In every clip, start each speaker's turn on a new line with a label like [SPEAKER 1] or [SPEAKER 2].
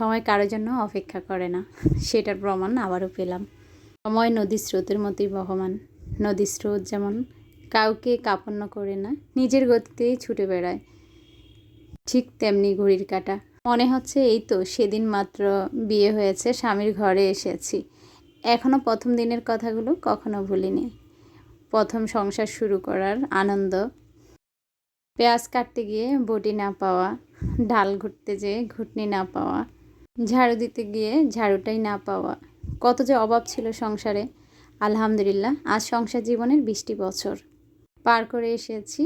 [SPEAKER 1] সময় কারোর জন্য অপেক্ষা করে না। সেটার প্রমাণ আবারও পেলাম। সময় নদীর স্রোতের মতোই বহমান। নদীর স্রোত যেমন কাউকে কাপন্ন করে না, নিজের গতিতেই ছুটে বেড়ায়। ঠিক তেমনি ঘড়ির কাটা। মনে হচ্ছে এই তো, সেদিন মাত্র বিয়ে হয়েছে, স্বামীর ঘরে এসেছি। এখনও প্রথম দিনের কথাগুলো কখনো ভুলিনি। প্রথম সংসার শুরু করার আনন্দ। পেঁয়াজ কাটতে গিয়ে বটি না পাওয়া, ডাল ঘুরতে যেয়ে ঘুটনি না পাওয়া ঝাড়ু দিতে গিয়ে ঝাড়ুটাই না পাওয়া। কত যে অভাব ছিল সংসারে। আলহামদুলিল্লাহ, আজ সংসার জীবনের বিশটি বছর। পার করে এসেছি।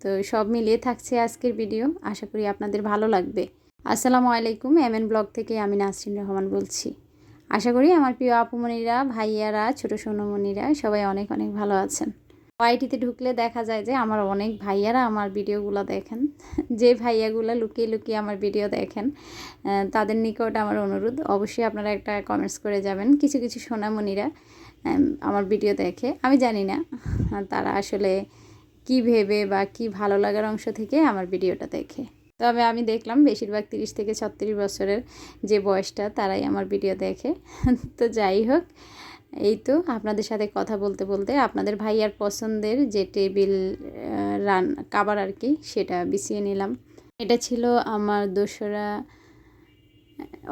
[SPEAKER 1] তো সব মিলিয়ে থাকছে আজকের ভিডিও। আশা করি আপনাদের ভালো লাগবে। আসসালামু আলাইকুম, এম এন ব্লগ থেকে আমি নাসরিন রহমান বলছি। আশা করি আমার প্রিয় আপুমণিরা ভাইয়ারা, ছোটো সোনমণিরা সবাই অনেক অনেক ভালো আছেন। ওয়াইটিতে ঢুকলে দেখা যায় যে আমার অনেক ভাইয়ারা আমার ভিডিওগুলো দেখেন। যে ভাইয়াগুলো লুকিয়ে লুকিয়ে আমার ভিডিও দেখেন তাদের নিকট আমার অনুরোধ, অবশ্যই আপনারা একটা কমেন্টস করে যাবেন। কিছু কিছু সোনামণিরা আমার ভিডিও দেখে। আমি জানি না, তারা আসলে কি ভেবে বা কি ভালো লাগার অংশ থেকে আমার ভিডিওটা দেখে। তবে আমি দেখলাম বেশিরভাগ তিরিশ থেকে ছত্রিশ বছরের যে বয়সটা, তারাই আমার ভিডিও দেখে। তো যাই হোক এই তো আপনাদের সাথে কথা বলতে বলতে আপনাদের ভাইয়ার পছন্দের যে টেবিল রান কাবার আর কি, সেটা বিছিয়ে নিলাম। এটা ছিল আমার দোসরা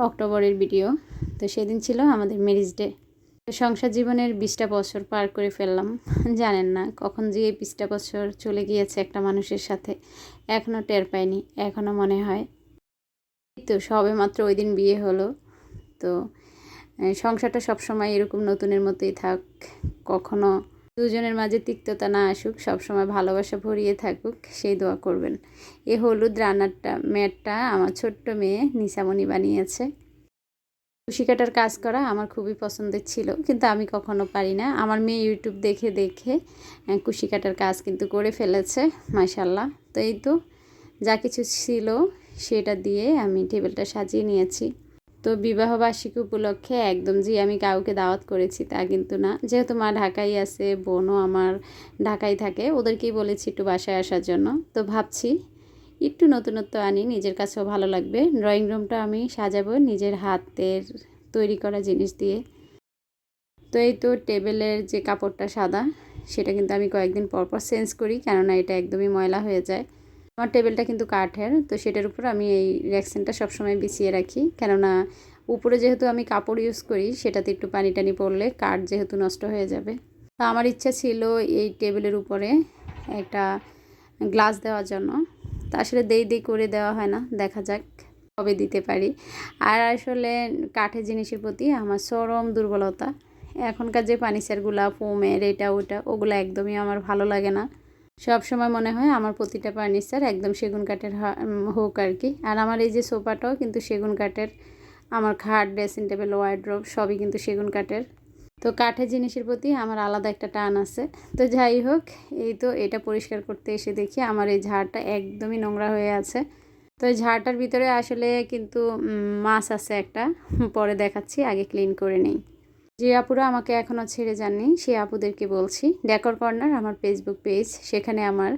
[SPEAKER 1] অক্টোবরের ভিডিও। তো সেদিন ছিল আমাদের ম্যারিজ ডে। সংসার জীবনের বিশটা বছর পার করে ফেললাম। জানেন না, কখন যে এই বিশটা বছর চলে গিয়েছে একটা মানুষের সাথে এখনও টের পাইনি এখনও মনে হয়। তো সবে মাত্র ওই দিন বিয়ে হলো। তো সংসারটা সবসময় এরকম নতুনের মতোই থাক, কখনো দুজনের মাঝে তিক্ততা না আসুক, সবসময় ভালোবাসা ভরিয়ে থাকুক, সেই দোয়া করবেন। এ হলুদ রান্নারটা মেয়েরটা আমার ছোট্ট মেয়ে নিশামণি বানিয়েছে। কুশি কাটার কাজ করা আমার খুবই পছন্দের ছিল, কিন্তু আমি কখনো পারি না। আমার মেয়ে ইউটিউব দেখে দেখে কুশি কাটার কাজ কিন্তু করে ফেলেছে মাশাল্লাহ তো এই তো, যা কিছু ছিল সেটা দিয়ে আমি টেবিলটা সাজিয়ে নিয়েছি। তো বিবাহ বার্ষিকী উপলক্ষে একদম যে আমি কাউকে দাওয়াত করেছি তা কিন্তু না। যেহেতু মা ঢাকাই আছে, বোনও আমার ঢাকাই থাকে, ওদেরকেই বলেছি একটু বাসায় আসার জন্য। তো ভাবছি একটু নতুনত্ব আনি, নিজের কাছেও ভালো লাগবে। ড্রয়িং রুমটা আমি সাজাবো নিজের হাতের তৈরি করা জিনিস দিয়ে। তো এই তো টেবিলের যে কাপড়টা সাদা, সেটা কিন্তু আমি কয়েকদিন পর পর চেঞ্জ করি, কেননা এটা একদমই ময়লা হয়ে যায়। আমার টেবিলটা কিন্তু কাঠের, তো সেটার উপর আমি এই র্যাকসেনটা সবসময় বিছিয়ে রাখি। কেননা উপরে যেহেতু আমি কাপড় ইউজ করি, সেটাতে একটু পানি টানি পড়লে কাঠ যেহেতু নষ্ট হয়ে যাবে। তো আমার ইচ্ছা ছিল এই টেবিলের উপরে একটা গ্লাস দেওয়ার জন্য। তা আসলে দেই দেই করে দেওয়া হয় না, দেখা যাক কবে দিতে পারি। আর আসলে কাঠের জিনিসের প্রতি আমার চরম দুর্বলতা। এখনকার যে ফার্নিচারগুলো, ফোমের এটা ওটা ওগুলো একদমই আমার ভালো লাগে না। সব সময় মনে হয় আমার প্রতিটা ফার্নিচার একদম সেগুন কাঠের হোক আর কি। আর আমার এই যে সোফাটাও কিন্তু সেগুন কাঠের। আমার খাট ড্রেসিং টেবিল ওয়ার্ড্রোব সবই কিন্তু সেগুন কাঠের। তো কাঠের জিনিসের প্রতি আমার আলাদা একটা টান আছে। তো যাই হোক, এই তো এটা পরিষ্কার করতে এসে দেখি আমার এই ঝাড়টা একদমই নোংরা হয়ে আছে। তো এই ঝাড়টার ভিতরে আসলে কিন্তু মাছ আছে একটা। পরে দেখাচ্ছি, আগে ক্লিন করে নেই। যে আপুরা আমাকে এখনও ছেড়ে যাননি সেই আপুদেরকে বলছি ডেকর কর্নার আমার ফেসবুক পেজ সেখানে আমার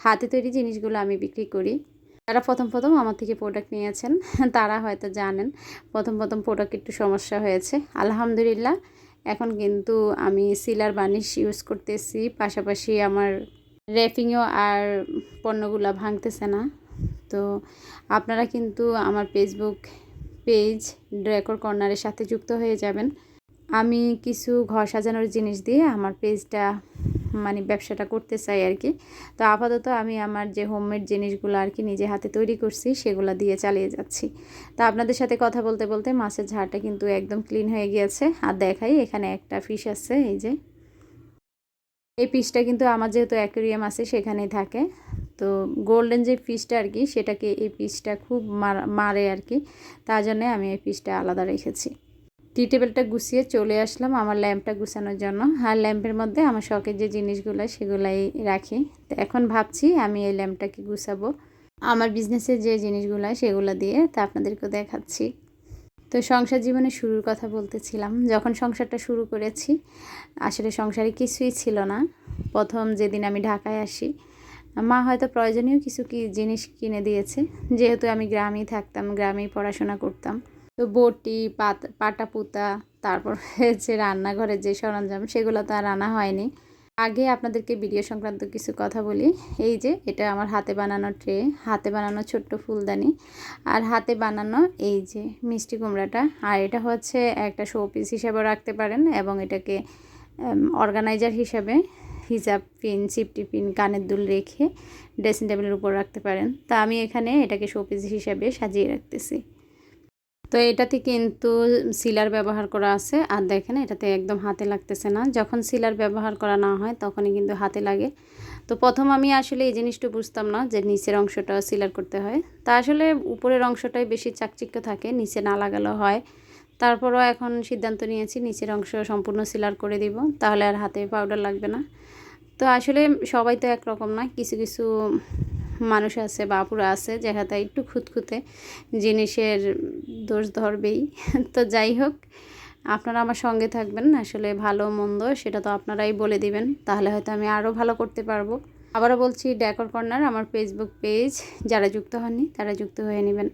[SPEAKER 1] হাতে তৈরি জিনিসগুলো আমি বিক্রি করি। যারা প্রথম প্রথম আমার থেকে প্রোডাক্ট নিয়েছেন, তারা হয়তো জানেন, প্রথম প্রথম প্রোডাক্ট একটু সমস্যা হয়েছে। আলহামদুলিল্লাহ, এখন কিন্তু আমি সিলার বানিশ ইউজ করতেছি, পাশাপাশি আমার র্যাপিংও আর পণ্যগুলো ভাঙতেছে না। তো আপনারা কিন্তু আমার ফেসবুক পেজ ড্রেকর কর্নারের সাথে যুক্ত হয়ে যাবেন। আমি কিছু ঘর সাজানোর জিনিস দিয়ে আমার পেজটা মানে ব্যবসাটা করতে চাই আর কি। তো আপাতত আমি আমার যে হোমমেড জিনিসগুলো আর কি নিজে হাতে তৈরি করছি, সেগুলো দিয়ে চালিয়ে যাচ্ছি। তো আপনাদের সাথে কথা বলতে বলতে মাছের ঝাড়টা কিন্তু একদম ক্লিন হয়ে গিয়েছে। আর দেখাই, এখানে একটা ফিশ আছে, এই যে। এই ফিশটা কিন্তু আমার যেহেতু অ্যাকোরিয়াম আছে, সেখানেই থাকে। তো গোল্ডেন যে ফিশটা আর কি, সেটাকে এই ফিশটা খুব মার- আর কি। তার জন্যে আমি এই ফিশটা আলাদা রেখেছি। টি টেবিলটা গুছিয়ে চলে আসলাম আমার ল্যাম্পটা গুছানোর জন্য। আর ল্যাম্পের মধ্যে আমার শখের যে জিনিসগুলো, সেগুলাই রাখি। তো এখন ভাবছি আমি এই ল্যাম্পটাকে গুছাবো। আমার বিজনেসের যে জিনিসগুলো, সেগুলো দিয়ে তা আপনাদেরকেও দেখাচ্ছি। তো সংসার জীবনে শুরুর কথা বলতেছিলাম। যখন সংসারটা শুরু করেছি, আসলে সংসারে কিছুই ছিল না। প্রথম যেদিন আমি ঢাকায় আসি, মা হয়তো প্রয়োজনীয় কিছু কি জিনিস কিনে দিয়েছে। যেহেতু আমি গ্রামেই থাকতাম, গ্রামেই পড়াশোনা করতাম। তো বটি, পাত, পাটা পুতা, তারপর হয়েছে রান্নাঘরের যে সরঞ্জাম, সেগুলো তো আর আনা হয়নি। আগে আপনাদেরকে ভিডিও সংক্রান্ত কিছু কথা বলি। এই যে, এটা আমার হাতে বানানো ট্রে, হাতে বানানো ছোট্ট ফুলদানি। আর হাতে বানানো এই যে মিষ্টি কুমড়াটা। আর এটা হচ্ছে একটা শোপিস হিসাবে রাখতে পারেন এবং এটাকে অর্গানাইজার হিসাবে হিজাব পিন চিপটি পিন কানের দুল রেখে ড্রেসিং টেবিলের উপর রাখতে পারেন। তা আমি এখানে এটাকে শোপিস হিসাবে সাজিয়ে রাখতেছি। তো এটাতে কিন্তু সিলার ব্যবহার করা আছে। আর দেখেন, এটাতে একদম হাতে লাগতেছে না। যখন সিলার ব্যবহার করা না হয়, তখনই কিন্তু হাতে লাগে। তো প্রথম আমি আসলে এই জিনিসটা বুঝতাম না যে নিচের অংশটা সিলার করতে হয়। তা আসলে উপরের অংশটাই বেশি চাকচিক্য থাকে, নিচে না লাগালো হয়। তারপরও এখন সিদ্ধান্ত নিয়েছি, নিচের অংশ সম্পূর্ণ সিলার করে দিব, তাহলে আর হাতে পাউডার লাগবে না। তো আসলে সবাই তো একরকম না, কিছু কিছু মানুষ আছে, বাপুরা আছে যেখানে একটু খুঁতখুঁতে জিনিসের দোষ ধরবেই। তো যাই হোক, আপনারা আমার সঙ্গে থাকবেন, আসলে ভালো মন্দ সেটা তো আপনারাই বলে দিবেন, তাহলে হয়তো আমি আরও ভালো করতে পারব। আবারও বলছি ডেকর কর্নার আমার ফেসবুক পেজ যারা যুক্ত হননি তারা যুক্ত হয়ে নেবেন।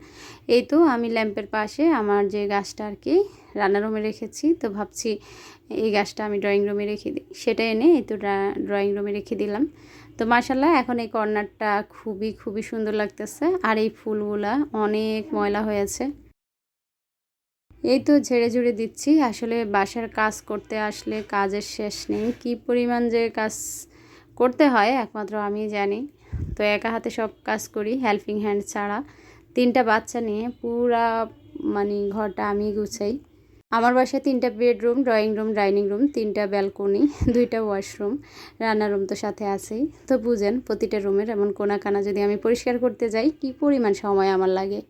[SPEAKER 1] এই তো আমি ল্যাম্পের পাশে আমার যে গাছটা আর কি, রান্নার রুমে রেখেছি, তো ভাবছি এই গাছটা আমি ড্রয়িং রুমে রেখে দিই। সেটা এনে এই তো ড্রয়িং রুমে রেখে দিলাম। তো মাসাল্লাহ এখন এই কর্নারটা খুবই খুবই সুন্দর লাগতেছে। আর এই ফুলগুলা অনেক ময়লা হয়েছে এই তো ঝেড়ে ঝুড়ে দিচ্ছি। আসলে বাসার কাজ করতে আসলে কাজের শেষ নেই। কি পরিমাণ যে কাজ করতে হয় একমাত্র আমি জানি। তো একা হাতে সব কাজ করি হেল্পিং হ্যান্ড ছাড়া। তিনটা বাচ্চা নিয়ে পুরা মানে ঘরটা আমি গুছাই। আমার বাসায় তিনটা bedroom, drawing room, dining room, তিনটা ব্যালকনি, দুইটা ওয়াশরুম রান্নার রুম তো সাথে আছেই। তো বুঝেন, প্রতিটা রুমের এমন কোনা কানা যদি আমি পরিষ্কার করতে যাই, কি পরিমাণ সময় আমার লাগে।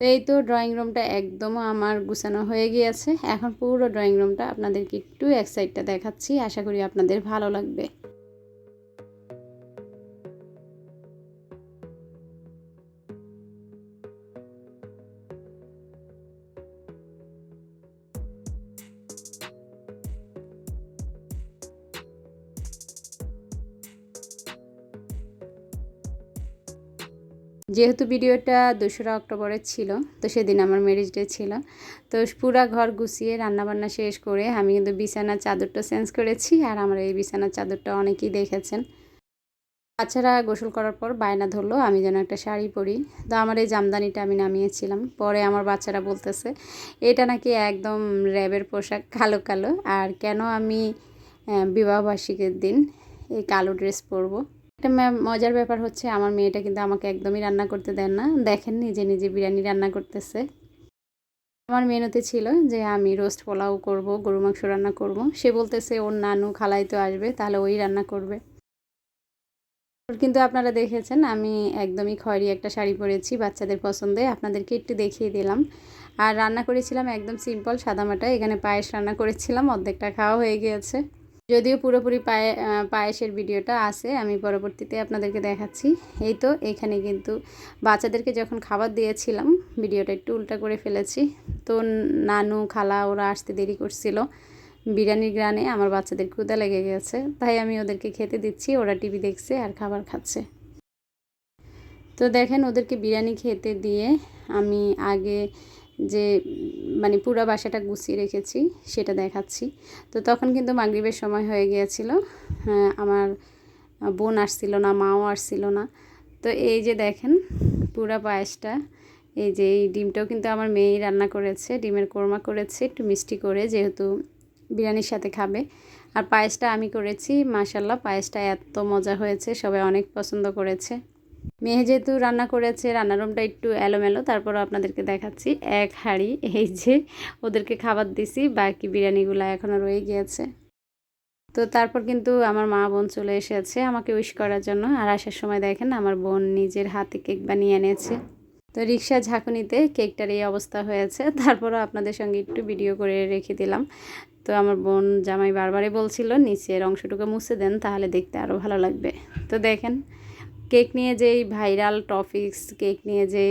[SPEAKER 1] তো এই তো ড্রয়িং রুমটা একদম আমার গুছানো হয়ে গিয়েছে। এখন পুরো ড্রয়িং রুমটা আপনাদেরকে একটু এক সাইডটা দেখাচ্ছি। আশা করি আপনাদের ভালো লাগবে। যেহেতু ভিডিওটা দোসরা অক্টোবরের ছিল, তো সেদিন আমার ম্যারেজ ডে ছিল, তো পুরা ঘর গুছিয়ে রান্নাবান্না শেষ করে আমি কিন্তু বিছানার চাদরটা চেঞ্জ করেছি আর আমার এই বিছানার চাদরটা অনেকেই দেখেছেন। বাচ্চারা গোসল করার পর বায়না ধরলো, আমি যেন একটা শাড়ি পরি। তো আমার এই জামদানিটা আমি নামিয়েছিলাম। পরে আমার বাচ্চারা বলতেছে, এটা নাকি একদম র্যাবের পোশাক, কালো কালো। আর কেন আমি বিবাহবার্ষিকের দিন এই কালো ড্রেস পরবো? একটা মজার ব্যাপার হচ্ছে আমার মেয়েটা কিন্তু আমাকে একদমই রান্না করতে দেন না। দেখেন নিজে নিজে বিরিয়ানি রান্না করতেছে। আমার মেনুতে ছিল যে আমি রোস্ট পোলাও করব গরু মাংস রান্না করব। সে বলতেছে, ওর নানু খালাই তো আসবে, তাহলে ওই রান্না করবে। কিন্তু আপনারা দেখেছেন, আমি একদমই খয়েরি একটা শাড়ি পরেছি বাচ্চাদের পছন্দে। আপনাদেরকে একটু দেখিয়ে দিলাম। আর রান্না করেছিলাম একদম সিম্পল সাদামাটা। এখানে পায়েস রান্না করেছিলাম, অর্ধেকটা খাওয়া হয়ে গিয়েছে। যদিও পুরোপুরি পায়ে পায়েসের ভিডিওটা আছে, আমি পরবর্তীতে আপনাদেরকে দেখাচ্ছি। এই তো, এখানে কিন্তু বাচ্চাদেরকে যখন খাবার দিয়েছিলাম, ভিডিওটা একটু উল্টা করে ফেলেছি। তো নানু, খালা, ওরা আসতে দেরি করছিল। বিরিয়ানির গ্রানে আমার বাচ্চাদের ক্ষুদা লেগে গেছে, তাই আমি ওদেরকে খেতে দিচ্ছি, ওরা টিভি দেখছে আর খাবার খাচ্ছে। তো দেখেন, ওদেরকে বিরিয়ানি খেতে দিয়ে আমি আগে যে মানে পুরো বাসাটা গুছিয়ে রেখেছি সেটা দেখাচ্ছি। তো তখন কিন্তু মাগরীবের সময় হয়ে গিয়েছিল হ্যাঁ, আমার বোন আসছিল না মাও আসছিল না। তো এই যে দেখেন পুরা পায়েসটা এই যে এই ডিমটাও কিন্তু আমার মেয়েই রান্না করেছে ডিমের কোরমা করেছে একটু মিষ্টি করে যেহেতু বিরিয়ানির সাথে খাবে। আর পায়েসটা আমি করেছি মাসাল্লাহ পায়েসটা এত মজা হয়েছে সবাই অনেক পছন্দ করেছে। মেয়ে যেহেতু রান্না করেছে, রান্নার রুমটা একটু এলোমেলো, তারপরও আপনাদেরকে দেখাচ্ছি। এক হাঁড়ি, এই যে ওদেরকে খাবার দিছি, বাকি বিরিয়ানিগুলো এখনও রয়ে গিয়েছে। তো তারপর কিন্তু আমার মা বোন চলে এসেছে আমাকে উইশ করার জন্য। আর আসার সময় দেখেন আমার বোন নিজের হাতে কেক বানিয়ে এনেছে। তো রিক্সা ঝাঁকুনিতে কেকটার এই অবস্থা হয়েছে। তারপরও আপনাদের সঙ্গে একটু ভিডিও করে রেখে দিলাম। তো আমার বোন জামাই বারবারই বলছিল, নিচের অংশটুকু মুছে দেন, তাহলে দেখতে আরও ভালো লাগবে। তো দেখেন কেক নিয়ে যেই ভাইরাল টপিক্স, কেক নিয়ে যে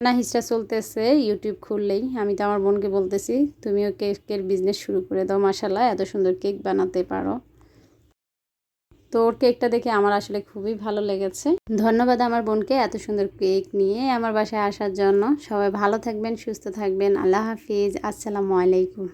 [SPEAKER 1] না হিসটা চলতেছে, ইউটিউব খুললেই। আমি তো আমার বোনকে বলতেছি, তুমিও কেকের বিজনেস শুরু করে দাও মাসাল্লাহ এত সুন্দর কেক বানাতে পারো। তো ওর কেকটা দেখে আমার আসলে খুবই ভালো লেগেছে। ধন্যবাদ আমার বোনকে এত সুন্দর কেক নিয়ে আমার বাসায় আসার জন্য। সবাই ভালো থাকবেন, সুস্থ থাকবেন। আল্লাহ হাফিজ। আসসালামু আলাইকুম।